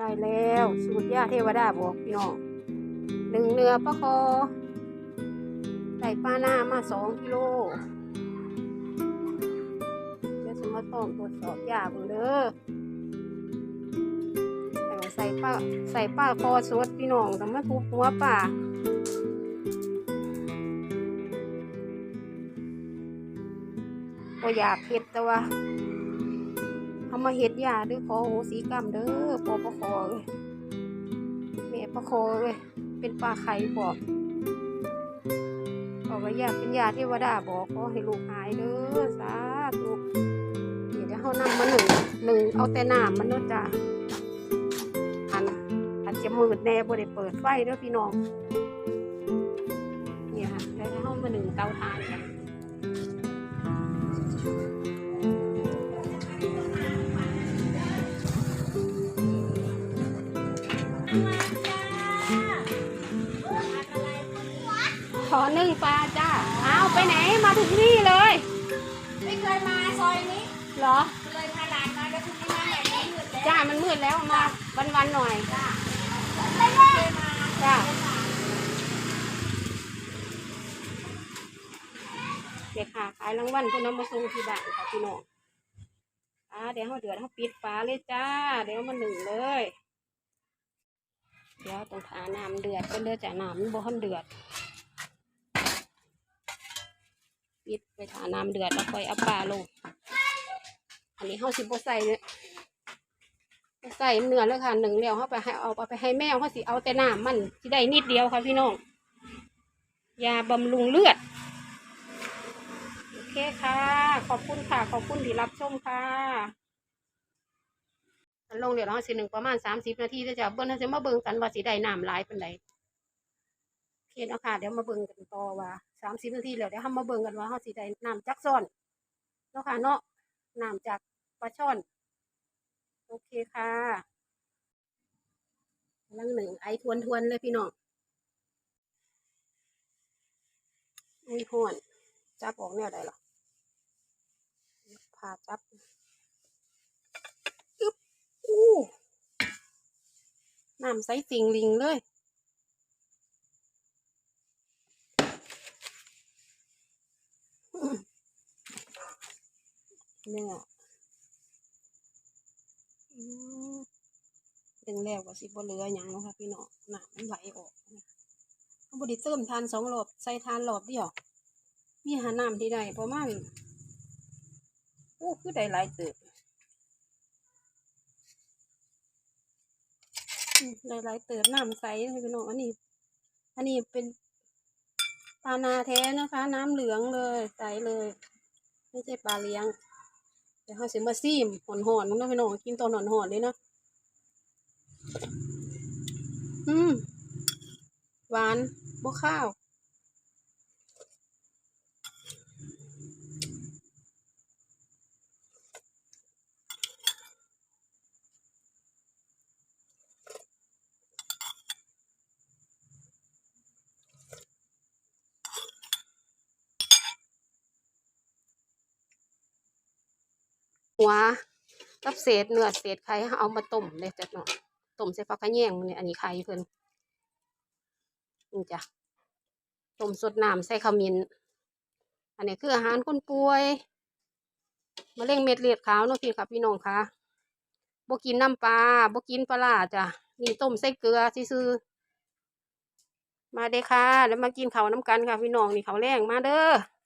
ได้แล้วสูตรย่าเทวดาบอกพี่น้องหนึ่งเนื้อปลาคอได้ปลาหน้ามาสองกิโลเดี๋ยวจะมาต้องตรวจสอบยาบิ่งเด้อแต่ว่าใส่ปลาใส่ปลาคอสดพี่น้องแต่มาทุบหัวปลาก็อยากเห็ดแต่ว่า เอามาเฮ็ดยาด้วยขอโหสีกรรมเด้อปอปะคอเอ้ยแม่ปะคอเอ้ยเป็นปลาไข่บอกบอกว่าอยากเป็นยาเทวดาบอกขอให้ลูกหายเด้อสาธุเดี๋ยวเดี๋ยวเขานำมาหนึ่งหนึ่งเอาแต่น้ำมันเนาะจ้ะอันอันจะมืดแน่บ่ได้เปิดไฟเด้อพี่น้องเนี่ยค่ะแล้วเขามาหนึ่งเตาถ่านกัน ขอนึ่งปลาจ้าเอาไปไหนมาถึงนี่เลย ไม่เคยมาซอยนี้เหรอ เลยพาหลานมาแล้วคุณไม่มาแบบนี้หยุดแล้วจ้ามันมืดแล้วมาวันวันๆหน่อยไม่เคยมาจ้าเด็กค่ะขายรางวัลเพื่อนำมาส่งที่บ้านค่ะพี่น้องอ่าเดี๋ยวเขาเดือดเขาปิดฝาเลยจ้า เดี๋ยวมาหนึ่งเลย เดี๋ยวต้องทาน้ำเดือดเป็นเดือดจากน้ำนบ่ทันเดือดปิดไปทาน้ำเดือดแล้วค่อยเอาปลาลง อันนี้เขาสิบ่ใส่เนี่ยใส่เนื้อเลยค่ะหนึ่งแล้วเขาไปให้เอาไปให้แมวเขาสิเอาแต่น้ำมันสิได้นิดเดียวค่ะพี่น้องยาบำรุงเลือดโอเคค่ะ ขอบคุณค่ะ ขอบคุณที่รับชมค่ะ ลงเดี๋ยวเราสิหนึ่งประมาณสามสิบนาทีจะจะเบิ้ลจะมาเบิ่งกันว่าสิได้น้ำหลายเป็นไดโอเคเนาะค่ะเดี๋ยวมาเบิ่งกันต่อว่าสามสิบนาทีแล้วเดี๋ยวเรามาเบิ่งกันว่าเขาสิได้น้ำจักซ้อนเนาะค่ะเนาะน้ำจากปลาช่อน โอเคค่ะลังหนึ่งไอทวนทวนๆเลยพี่น้องอุ้ยห่อนจับออกแนวใดหรอผ่าจับอู้ น้ำใสติงลิงเลยเนี่ยอืมดึงแล้วก็สิบ่เหลือหยังนะคะพี่น้องน้ำมันไหลออกบไดิเติมทานสองรอบใส่ทานรอบเดียวมีหาน้ำที่ใดประมาณโอ้คือได้หลายเติบอืมได้ หลายเติมน้ำใสเลยพี่น้องอันนี้ อันนี้เป็นปลานาแท้นะคะ น้ำเหลืองเลยใสเลย ไม่ใช่ปลาเลี้ยงเดี๋ยวเขาเสิมาซีมหอนหอนมึงเนะพี่น้องกินตอนหอนหอนเลยเนาะอืมหวานบวข้าว หัวกับเศษเนื้อเศษไข่เอามาต้มเลยจักหน่อยต้มใส่ฟักกระแยงเนี่ยอันนี้ไข่เพิ่นนี่จ้ะต้มสดน้ำใส่ขมิ้นอันนี้คืออาหารคนป่วยมะเร็งเม็ดเลือดขาวเนาะพี่ค่ะพี่น้องค่ะบกินน้ำปลาบกินปลาจ้ะนี่ต้มใส่เกลือซื่อมาเด้อค่ะ แล้วมากินข้าวน้ำกันค่ะพี่น้องนี่ข้าวแรงมาเด้อ